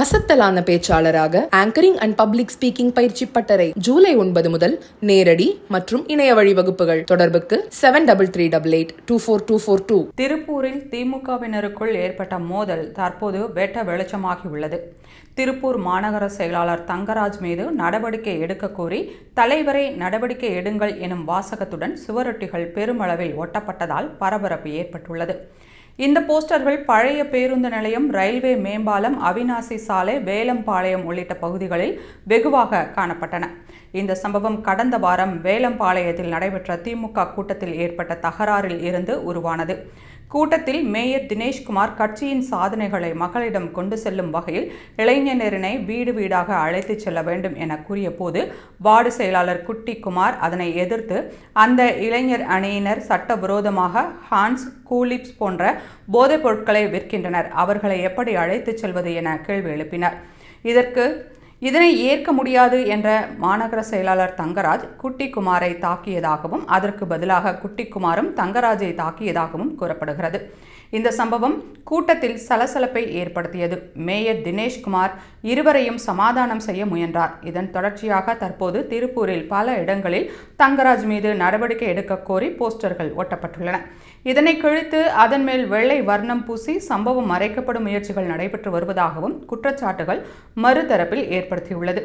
அசத்தலான பேச்சாளராக anchoring and public speaking பயிற்சி பட்டறை ஜூலை ஒன்பது முதல் நேரடி மற்றும் இணைய வழி வகுப்புகள். தொடர்புக்கு seven double three double eight two four two four two திருப்பூரில் திமுகவினருக்குள் ஏற்பட்ட மோதல் தற்போது வெட்ட வெளிச்சமாகியுள்ளது. திருப்பூர் மாநகர செயலாளர் தங்கராஜ் மீது நடவடிக்கை எடுக்க கோரி தலைவரை நடவடிக்கை எடுங்கள் எனும் வாசகத்துடன் சுவரொட்டிகள் பெருமளவில் ஒட்டப்பட்டதால் பரபரப்பு ஏற்பட்டுள்ளது. இந்த போஸ்டர்கள் பழைய பேருந்து நிலையம் ரயில்வே மேம்பாலம் அவிநாசி சாலை வேலம்பாளையம் உள்ளிட்ட பகுதிகளில் வெகுவாக காணப்பட்டன. இந்த சம்பவம் கடந்த வாரம் வேலம்பாளையத்தில் நடைபெற்ற திமுக கூட்டத்தில் ஏற்பட்ட தகராறில் இருந்து உருவானது. கூட்டத்தில் மேயர் தினேஷ்குமார் கட்சியின் சாதனைகளை மக்களிடம் கொண்டு செல்லும் வகையில் இளைஞரினை வீடு வீடாக அழைத்துச் செல்ல வேண்டும் என கூறிய போது வார்டு செயலாளர் குட்டிக்குமார் அதனை எதிர்த்து அந்த இளைஞர் அணியினர் சட்டவிரோதமாக ஹான்ஸ் கூலிப்ஸ் போன்ற போதைப் பொருட்களை விற்கின்றனர். அவர்களை எப்படி அழைத்துச் செல்வது என கேள்வி எழுப்பினர். இதற்கு இதனை ஏற்க முடியாது என்ற மாநகர செயலாளர் தங்கராஜ் குட்டிக்குமாரை தாக்கியதாகவும் அதற்கு பதிலாக குட்டிக்குமாரும் தங்கராஜை தாக்கியதாகவும் கூறப்படுகிறது. இந்த சம்பவம் கூட்டத்தில் சலசலப்பை ஏற்படுத்தியது. மேயர் தினேஷ்குமார் இருவரையும் சமாதானம் செய்ய முயன்றார். இதன் தொடர்ச்சியாக தற்போது திருப்பூரில் பல இடங்களில் தங்கராஜ் மீது நடவடிக்கை எடுக்க கோரி போஸ்டர்கள் ஒட்டப்பட்டுள்ளன. இதனை கிழித்து அதன் மேல் வெள்ளை வர்ணம் பூசி சம்பவம் மறைக்கப்படும் முயற்சிகள் நடைபெற்று வருவதாகவும் குற்றச்சாட்டுகள் மறுதரப்பில் ஏற்படுத்தியுள்ளது.